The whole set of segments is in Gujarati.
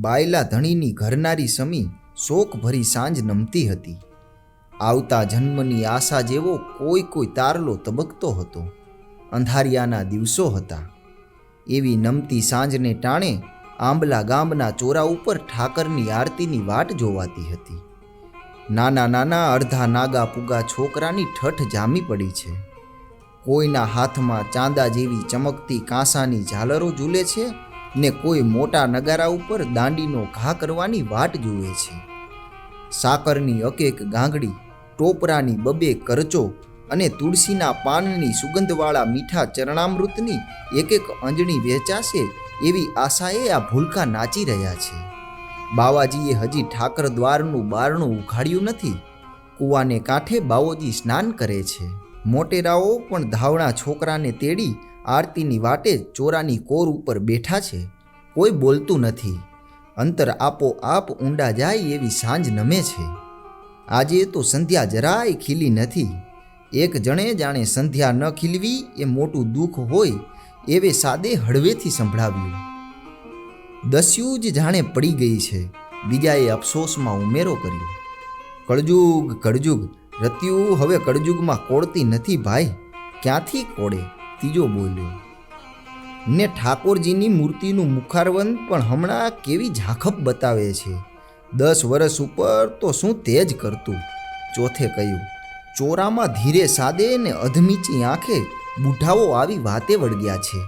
બાયલા ધણીની ઘરનારી સમી શોકભરી સાંજ નમતી હતી. આવતા જન્મની આશા જેવો કોઈ કોઈ તારલો તબકતો હતો. અંધારિયાના દિવસો હતા. એવી નમતી સાંજને ટાણે આંબલા ગામના ચોરા ઉપર ઠાકરની આરતીની વાટ જોવાતી હતી. નાના નાના અડધા નાગા પુગા છોકરાની ઠઠ જામી પડી છે. કોઈના હાથમાં ચાંદા જેવી ચમકતી કાંસાની ઝાલરો ઝૂલે છે ને કોઈ મોટા નગારા ઉપર દાંડીનો ઘા કરવાની વાટ જુએ છે. સાકરની અકેક ગાંગડી, ટોપરાની બબે કરચો અને તુલસીના પાનની સુગંધવાળા મીઠા ચરણામૃતની એક એક અંજણી વેચાશે એવી આશાએ આ ભૂલકા નાચી રહ્યા છે. બાવાજીએ હજી ઠાકર દ્વારનું બારણું ઉઘાડ્યું નથી. કૂવાને કાંઠે બાવોજી સ્નાન કરે છે. મોટેરાઓ પણ ધાવણા છોકરાને તેડી આરતીની વાટે ચોરાની કોર ઉપર બેઠા છે. કોઈ બોલતું નથી. અંતર આપોઆપ ઊંડા જાય એવી સાંજ નમે છે. આજે તો સંધ્યા જરાય ખીલી નથી. એક જણે જાણે સંધ્યા ન ખીલવી એ મોટું દુઃખ હોય એવે સાદે હળવેથી સંભળાવ્યું. દસ્યુ જ જાણે પડી ગઈ છે. બીજાએ અફસોસમાં ઉમેરો કર્યો. કળજુગ કળજુગ, રત્યુ હવે કળજુગમાં કોળતી નથી ભાઈ. ક્યાંથી કોળે? ત્રીજો બોલ્યો, ને ઠાકોરજીની મૂર્તિનું મુખારવન પણ હમણાં કેવી ઝાંખપ બતાવે છે. દસ વર્ષ ઉપર તો શું તેજ કરતું? ચોથે કહ્યું, ચોરામાં ધીરે સાદે ને અધમીચી આંખે બુઢાઓ આવી વાતે વળગ્યા છે.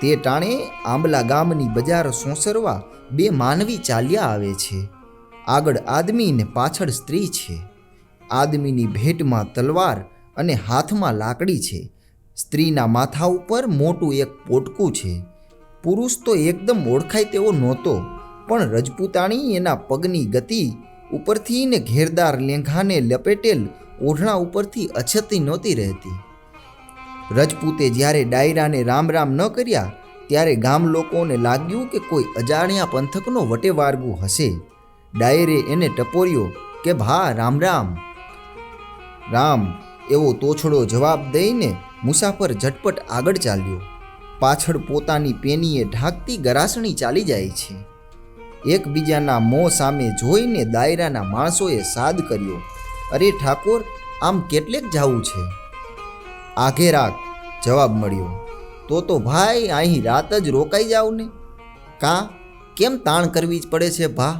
તે ટાણે આંબલા ગામની બજાર સોંસરવા બે માનવી ચાલ્યા આવે છે. આગળ આદમી ને પાછળ સ્ત્રી છે. આદમીની ભેટમાં તલવાર અને હાથમાં લાકડી છે. સ્ત્રીના માથા ઉપર મોટું એક પોટકું છે. પુરુષ તો એકદમ ઓળખાય તેવો નહોતો, પણ રજપૂતાણી એના પગની ગતિ ઉપરથી ને ઘેરદાર લેંઘાને લપેટેલ ઓઢણા ઉપરથી અછતી નહોતી રહેતી. રજપૂતે જ્યારે ડાયરાને રામ રામ ન કર્યા, ત્યારે ગામ લોકોને લાગ્યું કે કોઈ અજાણ્યા પંથકનો વટે વારગું હશે. ડાયરે એને ટપોર્યો કે, ભા રામ રામ રામ, એવો તોછડો જવાબ દઈને મુસાફર ઝટપટ આગળ ચાલ્યો. પાછળ પોતાની પેનીએ ઢાંકતી ગરાસણી ચાલી જાય છે. એકબીજાના મોં સામે જોઈને દાયરાના માણસોએ સાદ કર્યો, અરે ઠાકોર, આમ કેટલેક જાવું છે? આઘે રાત જવાબ મળ્યો, તો તો ભાઈ, અહીં રાત જ રોકાઈ જાવ ને? કા, કેમ તાણ કરવી જ પડે છે ભા?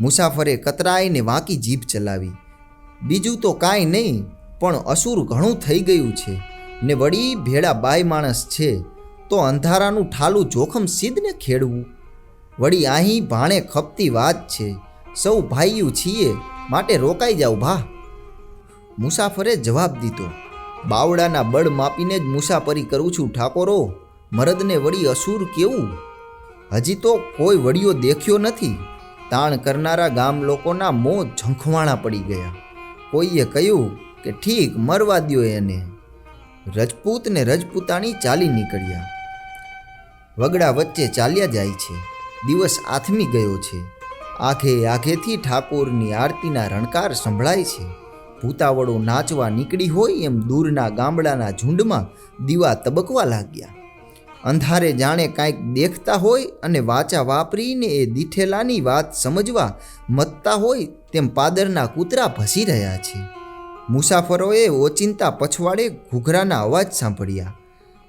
મુસાફરે કતરાઈને વાંકી જીભ ચલાવી, બીજું તો કાંઈ નહીં પણ અસુર ઘણું થઈ ગયું છે ને વળી ભેળા બાય માણસ છે, તો અંધારાનું ઠાલું જોખમ સિદ્ધને ખેડવું. વળી અહીં ભાણે ખપતી વાત છે, સૌ ભાઈયું છીએ, માટે રોકાઈ જાવ ભા. મુસાફરે જવાબ દીધો બાવડાના બળ માપીને જ મુસાફરી કરું છું ઠાકોરો, મરદને વળી અસુર કેવું? હજી તો કોઈ વડીયો દેખ્યો નથી, તાણ કરનારા ગામ લોકોના મોં ઝંખવાણા પડી ગયા. કોઈએ કહ્યું કે ઠીક મરવા દો એને. રજપૂત ને રજપૂતાણી ચાલી નીકળ્યા. વગડા વચ્ચે ચાલ્યા જાય છે. દિવસ આથમી ગયો છે. આખે આખેથી ઠાકોરની આરતીના રણકાર સંભળાય છે. ભૂતાવળો નાચવા નીકળી હોય એમ દૂરના ગામડાના ઝુંડમાં દીવા તબકવા લાગ્યા. અંધારે જાણે કાંઈક દેખતા હોય અને વાચા વાપરીને એ દીઠેલાની વાત સમજવા મતતા હોય તેમ પાદરના કૂતરા ભસી રહ્યા છે. મુસાફરોએ ઓચિંતા પછવાડે ઘૂઘરાના અવાજ સાંભળ્યા.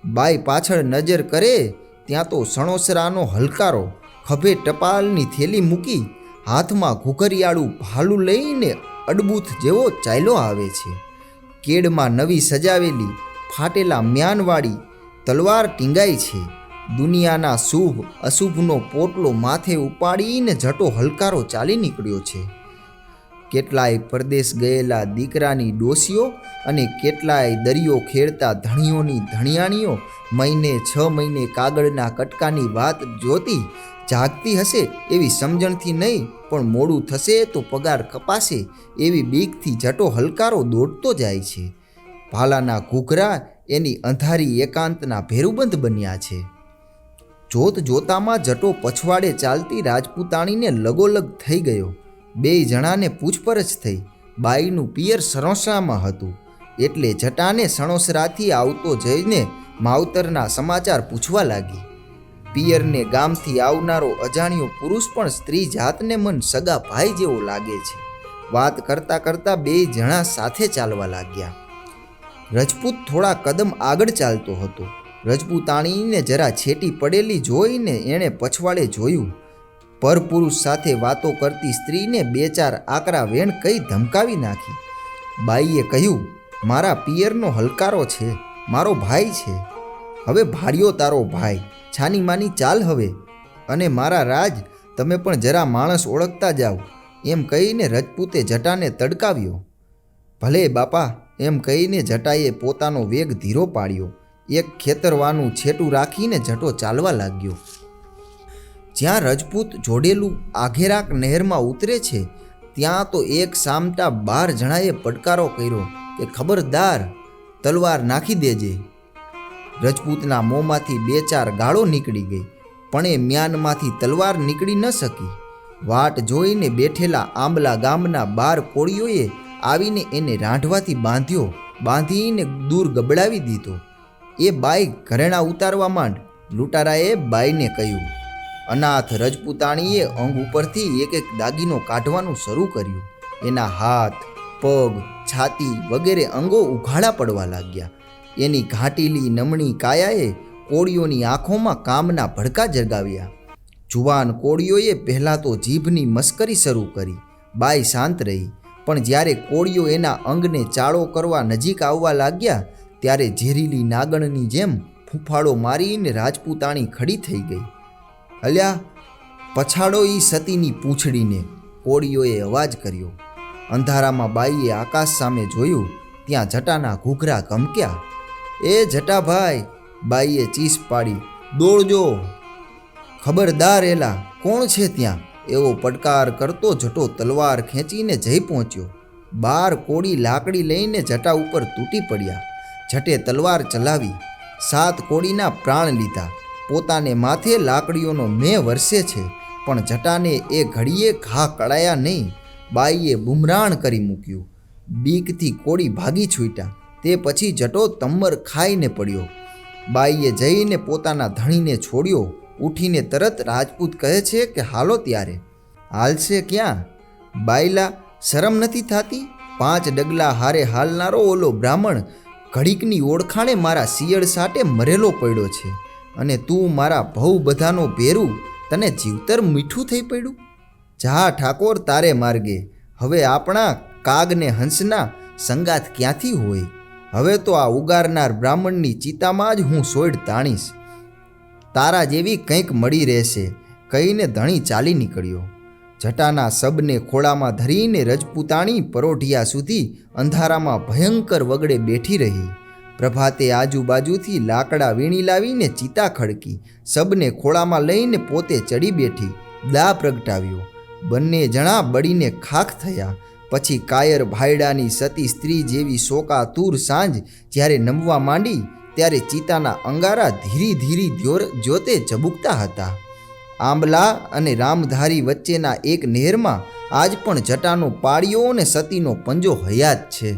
બાઈ પાછળ નજર કરે ત્યાં તો સણોસરાનો હલકારો ખભે ટપાલની થેલી મૂકી હાથમાં ઘૂઘરિયાળું ભાલું લઈને અડબૂથ જેવો ચાલ્યો આવે છે. કેડમાં નવી સજાવેલી ફાટેલા મ્યાનવાળી તલવાર ટીંગાઈ છે. દુનિયાના શુભ અશુભનો પોટલો માથે ઉપાડીને જટો હલકારો ચાલી નીકળ્યો છે. કેટલાય પરદેશ ગયેલા દીકરાની ડોસીઓ અને કેટલાય દરિયો ખેડતા ધણીઓની ધણિયાણીઓ મહિને છ મહિને કાગળના કટકાની વાત જોતી જાગતી હશે એવી સમજણથી નહીં, પણ મોડું થશે તો પગાર કપાશે એવી બીકથી જટો હલકારો દોડતો જાય છે. ભાલાના ઘૂઘરા એની અંધારી એકાંતના ભેરુબંધ બન્યા છે. જોત જોતામાં જટો પછવાડે ચાલતી રાજપૂતાણીને લગોલગ થઈ ગયો. બે જણાને પૂછપરછ થઈ. બાઈનું પિયર સણોસરામાં હતું. એટલે જટાને સણોસરાથી આવતો જઈને માવતરના સમાચાર પૂછવા લાગી. પિયરને ગામથી આવનારો અજાણ્યો પુરુષ પણ સ્ત્રી જાતને મન સગા ભાઈ જેવો લાગે છે. વાત કરતા કરતા બે જણા સાથે ચાલવા લાગ્યા. રજપૂત થોડા કદમ આગળ ચાલતો હતો. રજપૂતાણીને જરા છેટી પડેલી જોઈને એણે પછવાડે જોયું પરપુરુષ સાથે વાતો કરતી સ્ત્રીને બે ચાર આકરા વેણ કઈ ધમકાવી નાખી. બાઈએ કહ્યું, મારા પિયરનો હલકારો છે, મારો ભાઈ છે. હવે ભાડ્યો તારો ભાઈ, છાની માની ચાલ હવે. અને મારા રાજ, તમે પણ જરા માણસ ઓળખતા જાઓ એમ કહીને રજપૂતે જટાને તડકાવ્યો. ભલે બાપા, એમ કહીને જટાએ પોતાનો વેગ ધીરો પાડ્યો. એક ખેતરવાનું છેટું રાખીને જટો ચાલવા લાગ્યો. જ્યાં રજપૂત જોડેલું આઘેરાક નહેરમાં ઉતરે છે, ત્યાં તો એક સામટા બાર જણાએ પડકારો કર્યો કે ખબરદાર તલવાર નાખી દેજે. રજપૂતના મોંમાંથી બે ચાર ગાળો નીકળી ગઈ, પણ એ મ્યાનમાંથી તલવાર નીકળી ન શકી. વાટ જોઈને બેઠેલા આંબલા ગામના બાર કોળીઓએ આવીને એને રાંઢવાથી બાંધ્યો, બાંધીને દૂર ગબડાવી દીધો. એ બાઈ ઘરેણા ઉતારવા માંડ, લૂંટારાએ બાઈને કહ્યું અનાથ રજપૂતાણીએ અંગ ઉપરથી એક એક દાગીનો કાઢવાનું શરૂ કર્યું. એના હાથ, પગ, છાતી વગેરે અંગો ઉઘાડા પડવા લાગ્યા. એની ઘાટીલી નમણી કાયાએ કોળીઓની આંખોમાં કામના ભડકા જગાવ્યા. જુવાન કોળીઓએ પહેલાં તો જીભની મસ્કરી શરૂ કરી. બાઈ શાંત રહી. પણ જ્યારે કોળીઓ એના અંગને ચાળો કરવા નજીક આવવા લાગ્યા, ત્યારે ઝેરીલી નાગણની જેમ ફૂફાડો મારીને રાજપૂતાણી ખડી થઈ ગઈ. અલ્યા, પછાડો ઈ સતીની પૂંછડીને કોળીઓએ અવાજ કર્યો. અંધારામાં બાઈએ આકાશ સામે જોયું, ત્યાં જટાના ઘૂઘરા ગમક્યા. એ જટાભાઈ, બાઈએ ચીસ પાડી, દોડજો. ખબરદાર એલા, કોણ છે ત્યાં? એવો પડકાર કરતો જટો તલવાર ખેંચીને જઈ પહોંચ્યો. બાર કોળી લાકડી લઈને જટા ઉપર તૂટી પડ્યા. જટે તલવાર ચલાવી, સાત કોળીના પ્રાણ લીધા. પોતાને માથે લાકડીઓનો મેં વરસે છે, પણ જટાને એ ઘડીએ ઘા કળાયા નહીં. બાઈએ બુમરાણ કરી મૂક્યું. બીકથી કોળી ભાગી છૂટ્યા. તે પછી જટો તમ્મર ખાઈને પડ્યો. બાઈએ જઈને પોતાના ધણીને છોડ્યો. ઉઠીને તરત રાજપૂત કહે છે કે, હાલો ત્યારે. હાલશે ક્યાં? બાયલા, શરમ નથી થતી? પાંચ ડગલા હારે હાલનારો ઓલો બ્રાહ્મણ ઘડીકની ઓળખાણે મારા શિયળ સાટે મરેલો પડ્યો છે. અને તું મારા ભવ બધાનો ભેરું, તને જીવતર મીઠું થઈ પડ્યું? જા ઠાકોર તારે માર્ગે, હવે આપણા કાગને હંસના સંગાત ક્યાંથી હોય? હવે તો આ ઉગારનાર બ્રાહ્મણની ચિતામાં જ હું સોડ તાણીશ. તારા જેવી કંઈક મળી રહેશે, કહીને ધણી ચાલી નીકળ્યો. જટાના સબને ખોળામાં ધરીને રજપૂતાણી પરોઢિયા સુધી અંધારામાં ભયંકર વગડે બેઠી રહી. પ્રભાતે આજુબાજુથી લાકડા વીણી લાવીને ચિતા ખડકી, સબને ખોળામાં લઈને પોતે ચડી બેઠી, દા પ્રગટાવ્યો. બંને જણા બળીને ખાખ થયા. પછી કાયર ભાયડાની સતી સ્ત્રી જેવી શોકાતુર સાંજ જ્યારે નમવા માંડી, ત્યારે ચિતાના અંગારા ધીરી ધીરી જોતે ઝબુકતા હતા. આંબલા અને રામધારી વચ્ચેના એક નહેરમાં આજ પણ જટાનો પાળીઓ અને સતીનો પંજો હયાત છે.